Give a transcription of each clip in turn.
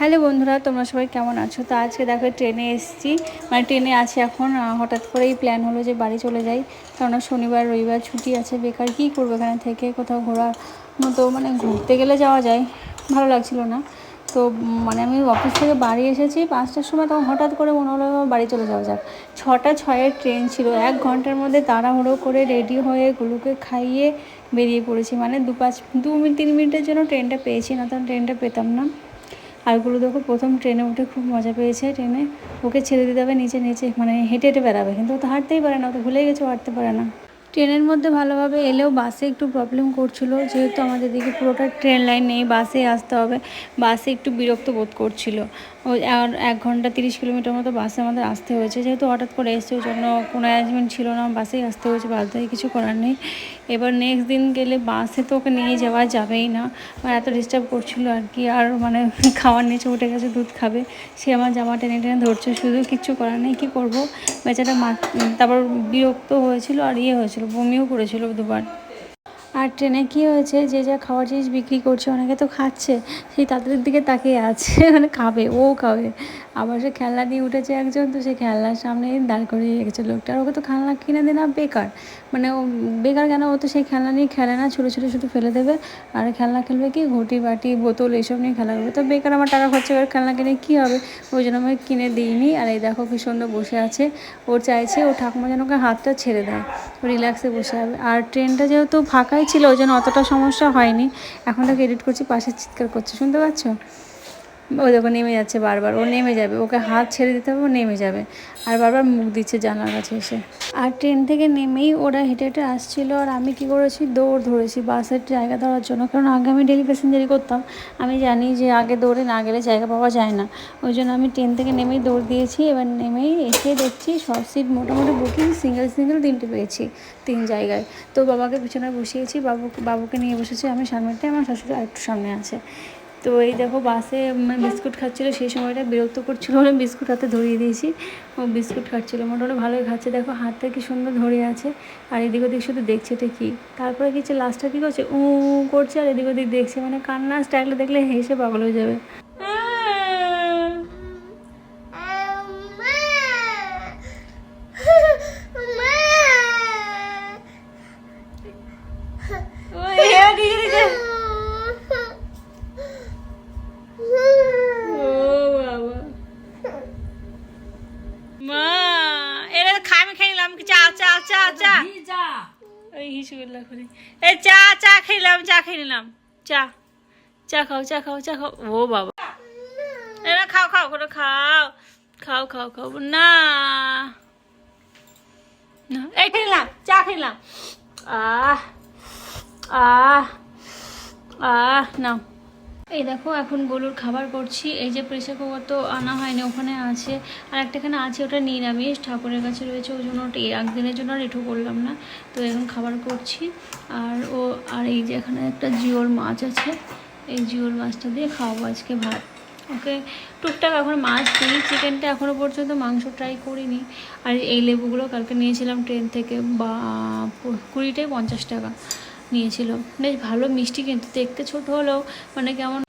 Hello বন্ধুরা, তোমরা সবাই কেমন আছো? তো আজকে দেখো ট্রেনে এসেছি। মানে ট্রেনে আছি এখন হঠাৎ করেই প্ল্যান হলো যে বাড়ি চলে যাই। কেননা শনিবার, রবিবার ছুটি আছে, বেকার কী করব এখানে থেকে? কোথাও ঘোরার মতো মানে ঘুরতে গেলে যাওয়া যায়। ভালো লাগছিল না। তো মানে আমি অফিস থেকে বাড়ি এসেছি, পাঁচটার সময় তখন হঠাৎ করে মনে হলো বাড়ি চলে যাওয়া যাক। ছটা ছয়ের ট্রেন ছিল, এক ঘণ্টার মধ্যে তাড়াহুড়ো করে রেডি হয়ে গুলোকে খাইয়ে বেরিয়ে পড়েছি। মানে দু পাঁচ, দু মিনিট, তিন মিনিটের জন্য ট্রেনটা পেয়েছি, না তখন ট্রেনটা পেতাম না। আরগুলো দেখো, প্রথম ট্রেনে উঠে খুব মজা পেয়েছে ট্রেনে। ওকে ছেড়ে দিতে হবে, নিচে নিচে মানে হেঁটে হেঁটে বেড়াবে। কিন্তু ও তো হাঁটতেই পারে না, ও তো ভুলেই গেছে হাঁটতে পারে না। ট্রেনের মধ্যে ভালোভাবে এলেও বাসে একটু প্রবলেম করছিল। যেহেতু আমাদের দিকে পুরোটা ট্রেন লাইন নেই, বাসে আসতে হবে। বাসে একটু বিরক্ত বোধ করছিল। আর এক ঘণ্টা তিরিশ কিলোমিটার মতো বাসে আমাদের আসতে হয়েছে। যেহেতু হঠাৎ করে এসছে, ওই জন্য কোনো অ্যারেঞ্জমেন্ট ছিল না। বাসেই আসতে হয়েছে বাস হয়ে কিছু করার নেই। এবার নেক্সট দিন গেলে বাসে তো ওকে নিয়ে যাওয়া যাবেই না। মানে এত ডিস্টার্ব করছিল আর কি। আর মানে খাওয়ার নিচে উঠে গেছে, দুধ খাবে। সে আমার জামা টেনে টেনে ধরছে, শুধু কিচ্ছু করার নেই, কী করব? বেচারা মা তারপর বিরক্ত হয়েছিল আর ইয়ে হয়েছিল। বমিও করেছিল দুবার আর ট্রেনে কী হয়েছে, যে যা খাওয়ার জিনিস বিক্রি করছে, অনেকে তো খাচ্ছে, সেই তাদের দিকে তাকিয়ে আছে মানে খাবে, ও খাবে। আবার সে খেলনা নিয়ে উঠেছে একজন, তো সে খেলনার সামনে দাঁড় করিয়ে রেখেছে লোকটা। আর ওকে তো খেলনা কিনে দেয় না বেকার। মানে ও বেকার কেন? ও তো সেই খেলনা নিয়ে খেলে না, ছোটো ছোটো শুধু ফেলে দেবে। আর খেলনা খেলবে কি? ঘটি, বাটি, বোতল, এইসব নিয়ে খেলা করবে। তো বেকার আমার টাকা খরচা করে খেলনা কিনে কী হবে? ওই জন্য আমি কিনে দিইনি। আর এই দেখো কি সুন্দর বসে আছে। ওর চাইছে, ও ঠাকুমা যেন ওকে হাতটা ছেড়ে দেয়। রিল্যাক্সে বসে হবে আর ট্রেনটা যেহেতু ফাঁকাই ছিল, ওই জন্য অতটা সমস্যা হয়নি। এখন তাকে এডিট করছি, পাশে চিৎকার করছে, শুনতে পাচ্ছ? ও দেখো, নেমে যাচ্ছে বারবার, ও নেমে যাবে, ওকে হাত ছেড়ে দিতে হবে, ও নেমে যাবে। আর বারবার মুখ দিচ্ছে জানলার কাছে এসে। আর ট্রেন থেকে নেমেই ওরা হেঁটে হেঁটে আসছিল আর আমি কি করেছি? দৌড় ধরেছি বাসের জায়গা ধরার জন্য। কারণ আগে আমি ডেলি প্যাসেঞ্জারি করতাম। আমি জানি যে আগে দৌড়ে না গেলে জায়গা পাওয়া যায় না। ওই জন্য আমি ট্রেন থেকে নেমেই দৌড় দিয়েছি। এবার নেমেই এসে দেখছি সব সিট মোটামুটি বুকিং সিঙ্গেল সিঙ্গেল তিনটে পেয়েছি তিন জায়গায়। তো বাবাকে পিছনে বসিয়েছি। বাবু, বাবুকে নিয়ে বসেছি। আমি সামনেটায় আমার শাশুড়ি আরেকটু সামনে আছে। তো এই দেখো বাসে মানে বিস্কুট খাচ্ছিলো, সেই সময়টা বিরক্ত করছিল বলে বিস্কুট হাতে ধরিয়ে দিয়েছি। ও বিস্কুট খাচ্ছিলো, মোটামুটি ভালোই খাচ্ছে। দেখো হাতটা কি সুন্দর ধরে আছে। আর এদিক ওদিক শুধু দেখছে এটা কী? তারপরে কিছু লাস্টটা কী করছে? উ করছে। আর এদিক ওদিক দেখছে। মানে কান্না স্টাইলটা দেখলে হেসে পাগল হয়ে যাবে। হিসুগুল্লা খুলি। এ চা চা খেলাম চা খেয়ে নিলাম। চা চা খাও চা খাও চা খাও। ও বাবা। এরা খাও খাও করে খাও। খাও খাও খাও। না। না, এই খেলাম চা খেলাম আহ আহ আহ নাও। এই দেখো, এখন গরুর খাবার করছি। এই যে প্রেসার কুকার তো আনা হয়নি, ওখানে আছে। আর একটা এখানে আছে, ওটা নিরামিষ ঠাকুরের কাছে রয়েছে, ওই জন্য ওটা একদিনের জন্য আর এটু করলাম না। তো এখন খাবার করছি। আর ও, আর এই যে এখানে একটা জিওর মাছ আছে। এই জিওর মাছটা দিয়ে খাওয়াবো আজকে ভাত। ওকে? টুকটাক এখন মাছ দিই। চিকেনটা এখনও পর্যন্ত মাংস ট্রাই করিনি। আর এই লেবুগুলো কালকে নিয়েছিলাম ট্রেন থেকে, বা কুড়িটাই পঞ্চাশ টাকা। নিয়েছিল। বেশ ভালো, মিষ্টি কিন্তু। দেখতে ছোট হলেও মানে কেমন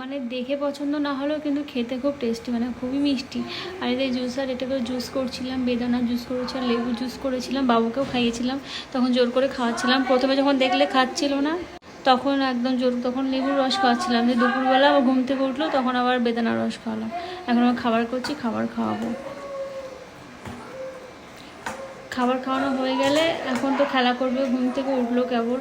মানে দেখে পছন্দ না হলেও কিন্তু খেতে খুব টেস্টি মানে খুবই মিষ্টি। আর এই জুসার এটাকে জুস করছিলাম, বেদানা জুস করেছি আর লেবু জুস করেছিলাম, বাবুকেও খাইয়েছিলাম। তখন জোর করে খাওয়াচ্ছিলাম। প্রথমে যখন দেখলে খাচ্ছিল না, তখন একদম জোর তখন লেবুর রস খাওয়াচ্ছিলাম যে দুপুরবেলা ও ঘুম থেকে উঠল, তখন আবার বেদানার রস খাওয়ালাম। এখন আমি খাবার করছি, খাবার খাওয়াবো। খাবার খাওয়ানো হয়ে গেলে এখন তো খেলা করবে, ঘুম থেকে উঠল কেবল।